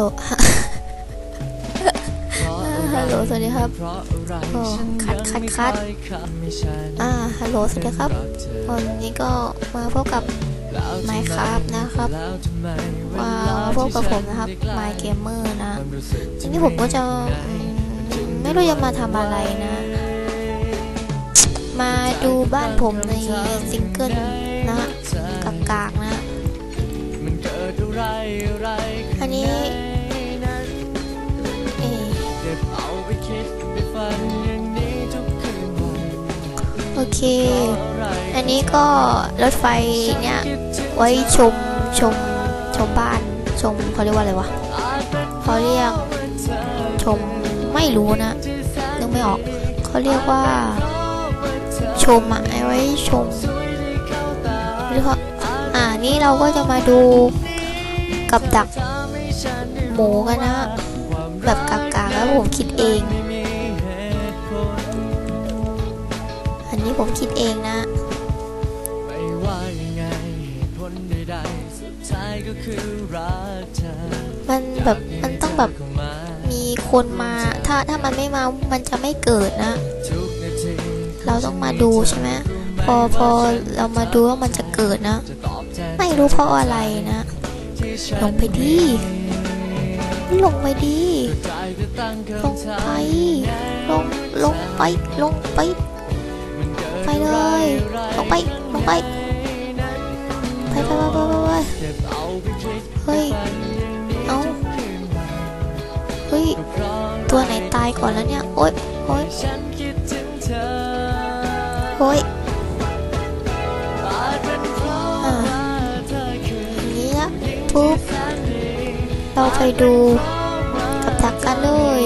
ลฮัลโหล สวัสดีครับโอ้คัดคัดคัดอ่า ฮัลโหล สวัสดีครับ วันนี้ก็มาพบกับ Minecraft นะครับมาพบกับผมนะครับ My Gamer นะทีนี้ผมก็จะอืมไม่รู้จะมาทำอะไรนะ มาดูบ้านผมในซิงเกิลนะกับกากๆนะ เค อันนี้ก็รถไฟเนี่ยไว้ชมชมชมบ้านชมเขาเรียกว่าอะไรวะเขาเรียกชมไม่รู้นะนึกไม่ออกเขาเรียกว่าชมอะไว้ชมหรือเขาอ่านี่เราก็จะมาดูกับดักหมูกันนะ แบบกากๆแล้วผมคิดเอง นนี้ผมคิดเองนะ ไม่ว่ายังไงเหตุผลใดๆสุดท้ายก็คือรักเธอมันแบบมันต้องแบบเข้ามามีคนมาถ้าถ้ามันไม่มามันจะไม่เกิดนะทุกนาทีเราต้องมาดูใช่ไหมพอพอเรามาดูว่ามันจะเกิดนะจะตอบแทนไม่รู้เพราะอะไรนะที่ฉันลงไปดีลงไปดีใจจะตั้งลงคำถาไปมลงลงไปลงไปมันเกิด ไปเลย ลงไป ลงไป ไปไปไปไปไปเฮ้ย เอาเฮ้ย ตัวไหนตายก่อนแล้วเนี่ย โอ้ยโอ้ยโอ๊ยนี้ละปุ๊บ เราไปดูกับดักกันเลย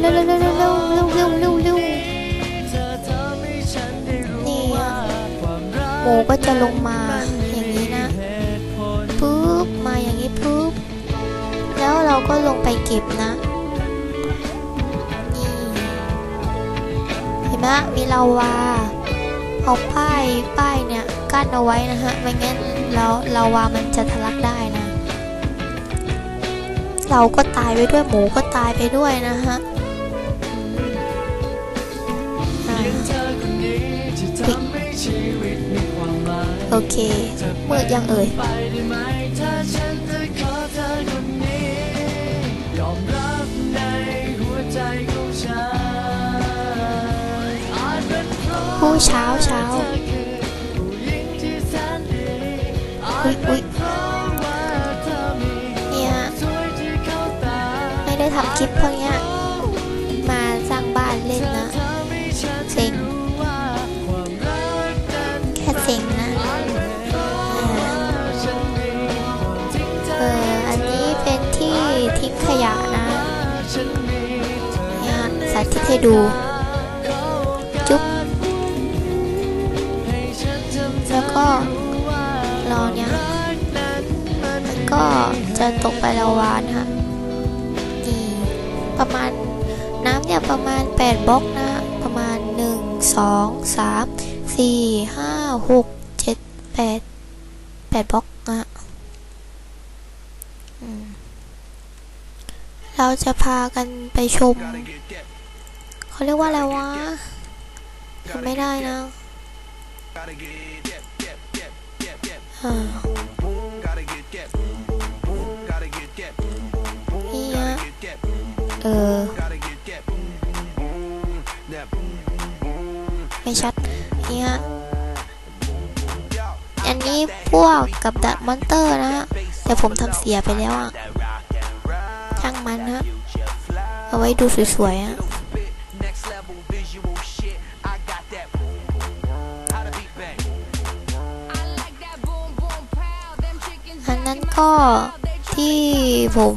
เร็วเร็วเร็วเร็วเร็วเร็วเร็วเร็ว หมูก็จะลงมาอย่างนี้นะปุ๊บมาอย่างนี้ปุ๊บแล้วเราก็ลงไปเก็บนะนี่เห็นไหมมีลาวาเอาป้ายป้ายเนี่ยกั้นเอาไว้นะฮะไม่งั้นเราลาวามันจะทะลักได้นะ เราก็ตายไปด้วยหมูก็ตายไปด้วยนะฮะอืม โอเคเมื่อยังเอ่ยผู้เช้าเช้าอุ๊ยอุ๊ยเนี่ย ไม่ได้ทำคลิปเพราะเนี้ย ให้ดู จุ๊บ แล้วก็รอเนี่ยมันก็จะตกไปละวานฮะนี่ประมาณน้ำเนี่ยประมาณ 8บล็อกนะ ประมาณ 1 2 3 4 5 6 7 8 8บล็อกนะเราจะพากันไปชม เขาเรียกว่าอะไรวะทำไม่ได้นะอ่านี่ฮะเออ ไม่ชัด นี่ฮะ อันนี้พวกกับดักมอนเตอร์นะฮะ แต่ผมทำเสียไปแล้วอะช่างมันฮะ เอาไว้ดูสวยๆอะ ก็ที่ผม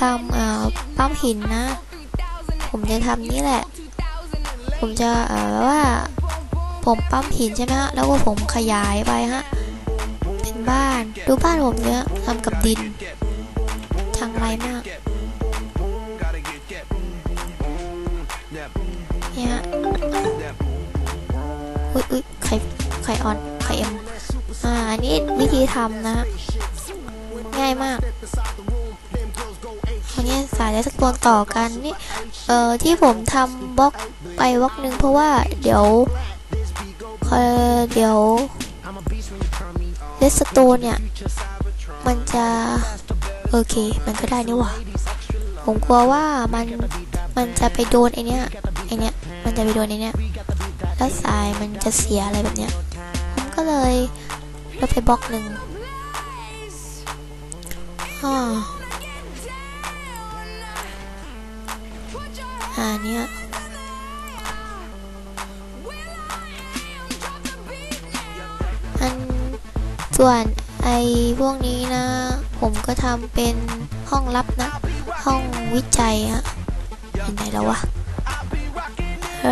ทำเอ่อปั๊มหินนะ ผมจะทำนี่แหละ ผมจะแบบว่า ผมปั๊มหินใช่ไหมฮะ แล้วก็ผมขยายไปฮะ เป็นบ้าน ดูบ้านผมเนี่ยทำกับดินช่างไรมากเนี่ยอุ้ยอุ้ยไข่ไข่ออนไข่เอ็ม ธีทำนะ ง่ายมากคราวนี้สายและสกวงต่อกันนี่เอ่อที่ผมทำบล็อกไปบล็อกหนึ่งเพราะว่าเดี๋ยวเออเดี๋ยวเลสโตนเนี่ย มันจะโอเค มันก็ได้นี่หว่าผมกลัวว่ามันมันจะไปโดนไอเนี้ยไอเนี้ยมันจะไปโดนไอเนี้ยแล้วสายมันจะเสียอะไรแบบเนี้ยผมก็เลย ลดไปบล็อกหนึ่งอ่าอ่าเนี้ยอันส่วนไอ้พวกนี้นะ ผมก็ทำเป็นห้องลับนะ ห้องวิจัยอะอยู่ไหนแล้ววะ เอ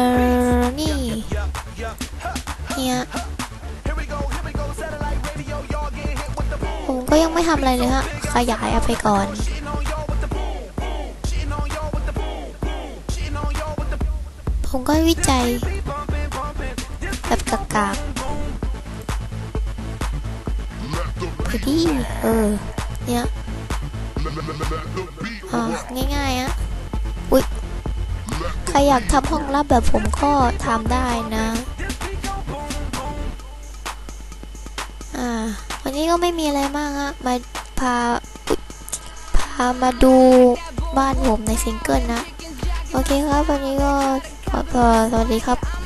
อ นี่ เนี่ย ก็ยังไม่ทำอะไรเลยฮะ ขยายเอาไปก่อน ผมก็วิจัย แบบกากๆไปดิเออ เนี่ยอ่าง่ายๆอะอุ๊ย ใครอยากทำห้องลับแบบผมก็ทำได้นะ นี้ก็ไม่มีอะไรมากฮะ มาพาพามาดูบ้านผมในซิงเกิลนะ โอเคครับ วันนี้ก็ขอขอสวัสดีครับ